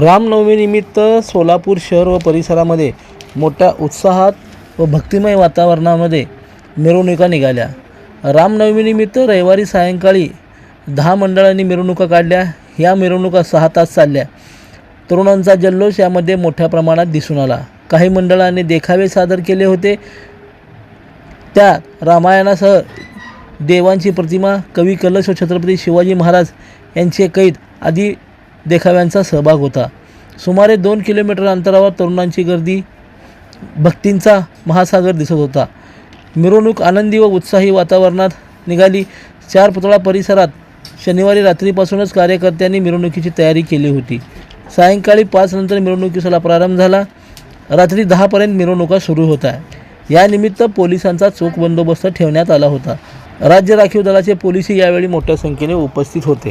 रामनवमीनिमित्त सोलापूर शहर व परिसरामध्ये मोठ्या उत्साहात व भक्तिमय वातावरणामध्ये मिरवणुका निघाल्या. रामनवमीनिमित्त रविवारी सायंकाळी दहा मंडळांनी मिरवणुका काढल्या. ह्या मिरवणुका सहा तास चालल्या. तरुणांचा जल्लोष यामध्ये मोठ्या प्रमाणात दिसून आला. काही मंडळांनी देखावे सादर केले होते. त्यात रामायणासह देवांची प्रतिमा कवी कलश व छत्रपती शिवाजी महाराज यांचे कैद आदी देखाव्यांचा सहभाग होता. सुमारे दोन किलोमीटर अंतरावर तरुणांची गर्दी भक्तींचा महासागर दिसत होता. मिरवणूक आनंदी व उत्साही वातावरणात निघाली. चार पुतळा परिसरात शनिवारी रात्रीपासूनच कार्यकर्त्यांनी मिरवणुकीची तयारी केली होती. सायंकाळी पाचनंतर मिरवणुकीला प्रारंभ झाला. रात्री दहापर्यंत मिरवणुका सुरू होत आहे यानिमित्त पोलिसांचा चोख बंदोबस्त ठेवण्यात आला होता. राज्य राखीव दलाचे पोलिसही यावेळी मोठ्या संख्येने उपस्थित होते.